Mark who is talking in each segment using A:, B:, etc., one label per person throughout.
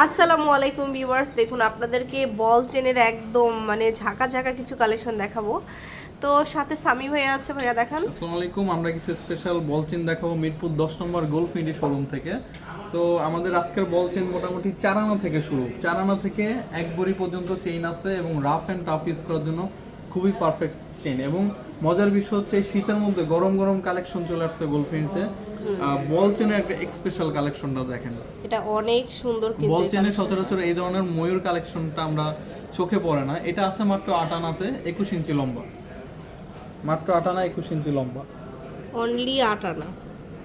A: আসসালামু আলাইকুম ভিউয়ার্স। দেখুন, আপনাদেরকে বল চেনের একদম মানে ঝাঁকা ঝাঁকা কিছু কালেকশন দেখাবো। তো সাথে সামি ভাইয়া আছে, ভাইয়া দেখান।
B: আসসালামু আলাইকুম, আমরা কিছু স্পেশাল বল চেন দেখাবো মিরপুর দশ নম্বর গোল্ফ ইন্ডি শোরুম থেকে। তো আমাদের আজকের বল চেন মোটামুটি চার আনা থেকে শুরু। চার আনা থেকে এক বড়ি পর্যন্ত চেইন আছে এবং রাফ অ্যান্ড টাফ ইউজ করার জন্য খুবই পারফেক্ট চেন এবং মজার বিষয় হচ্ছে শীতের মধ্যে গরম গরম কালেকশন চলে আসছে গোল্ফ ইন্ডিতে বল চেনের একটা স্পেশাল কালেকশনটা দেখেন।
A: এটা অনেক সুন্দর কিন্তু
B: বল চেনে সচরাচর এই ধরনের ময়ূর কালেকশনটা আমরা চোখে পড়ে না। এটা আছে মাত্র আট আনাতে একুশ ইঞ্চি লম্বা। মাত্র আট আনা একুশ ইঞ্চি লম্বা।
A: অনলি আট আনা।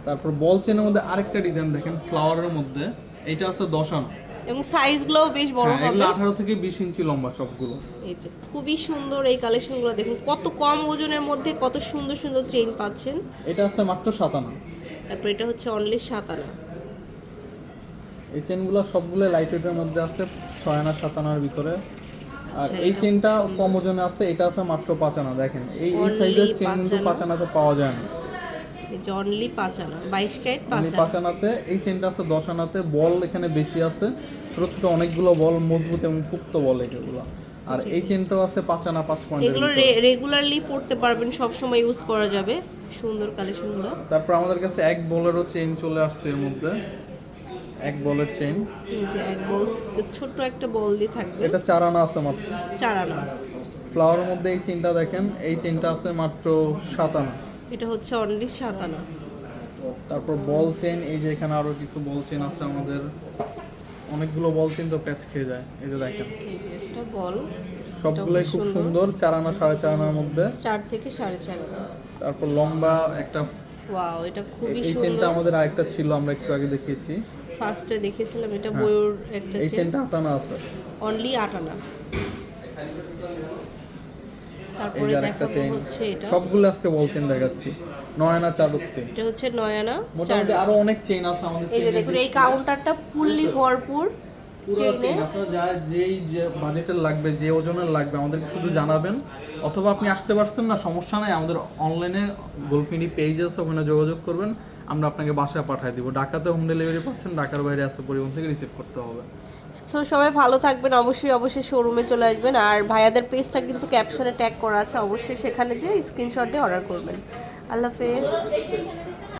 B: তারপর বল চেনের মধ্যে আরেকটা ডিজাইন দেখেন ফ্লাওয়ারের মধ্যে। এটা আছে দশ আনা।
A: এবং সাইজগুলোও বেশ বড়
B: হ্যাঁ,
A: হবে।
B: এগুলো আঠারো থেকে বিশ ইঞ্চি লম্বা সবগুলো।
A: এই যে খুবই সুন্দর এই কালেকশনগুলো দেখুন কত কম ওজনের মধ্যে কত সুন্দর সুন্দর চেইন পাচ্ছেন।
B: এটা আছে মাত্র সাত আনা
A: তারপর এটা হচ্ছে অনলি সাত আনা
B: এই চেনগুলো সবগুলো লাইট ওয়েটের মধ্যে আছে ছয় আনা সাত আনার ভিতরে। আর
A: আচ্ছা,
B: এই চেনটা কম ওজনে আছে এটা আছে মাত্র পাঁচ আনা দেখেন এই সাইজের চেন কিন্তু? পাঁচ আনাতে পাওয়া যায় না।
A: এই যে অনলি পাঁচ আনা বাইশ ক্যারেট পাঁচ আনা।
B: পাঁচ আনাতে এই চেনটা আছে দশ আনাতে বল এখানে বেশি আছে। ছোট ছোট অনেকগুলো বল মজবুত এবং পুক্ত বল এগুলো। আর এই চেনটাও আছে পাঁচ আনা পাঁচ পয়েন্টের
A: এগুলো রেগুলারলি পড়তে পারবেন সব সময় ইউজ করা যাবে। সুন্দর কালেকশনগুলো
B: তারপর আমাদের কাছে এক বলেরও চেইন চলে আসছে এর মধ্যে। এক বলের চেইন
A: এই যে এক বল ছোট্ট একটা বল দিয়ে থাকবে।
B: এটা চার আনা আছে মাত্র।
A: চার আনা।
B: ফ্লাওয়ারের মধ্যে এই চেইনটা দেখেন এই চেইনটা আছে মাত্র সাত আনা।
A: এটা হচ্ছে অনলি সাত আনা
B: তারপর বল চেইন এই যে এখানে আরও কিছু বল চেইন আছে আমাদের। অনেকগুলো বল চেইন তো প্যাচ খেয়ে যায় এই যে দেখেন।
A: একটা বল
B: সবগুলোই খুব সুন্দর। চার আনা সাড়ে চার আনার মধ্যে।
A: চার থেকে সাড়ে চার আনা।
B: তারপর লম্বা একটা
A: ওয়াও এটা খুবই সুন্দর।
B: এই চেনটা আমাদের আরেকটা ছিল আমরা একটু আগে দেখিয়েছি।
A: ফার্স্টে দেখেছিলাম এটা বইয়ের একটা
B: হ্যাঁ। এই
A: চেন
B: চেনটা আটানা আছে।
A: অনলি আট আনা।
B: এই
A: তারপরে দেখাবো হচ্ছে এটা।
B: সবগুলো আজকে বল চেন দেখাচ্ছি। নয়না আনা চারত্তে।
A: এটা হচ্ছে নয়না
B: মোটামুটি আরও অনেক চেন আছে আমাদের
A: এই যে দেখুন এই কাউন্টারটা ফুললি ভরপুর।
B: আপনার যা যেই যে বাজেটের লাগবে যে ওজনের লাগবে আমাদেরকে শুধু জানাবেন। অথবা আপনি আসতে পারছেন না সমস্যা নাই আমাদের অনলাইনে গোলফিনি পেজ আছে ওখানে যোগাযোগ করবেন। আমরা আপনাকে বাসায় পাঠিয়ে দিব। ঢাকাতে হোম ডেলিভারি পাচ্ছেন ঢাকার বাইরে আসতে পরিবহন থেকে রিসিভ করতে হবে।
A: সো সবাই ভালো থাকবেন অবশ্যই অবশ্যই শোরুমে চলে আসবেন। আর ভাইয়াদের পেজটা কিন্তু ক্যাপশনে ট্যাগ করা আছে অবশ্যই সেখানে যে স্ক্রিনশট দিয়ে অর্ডার করবেন। আল্লাহ হাফেজ।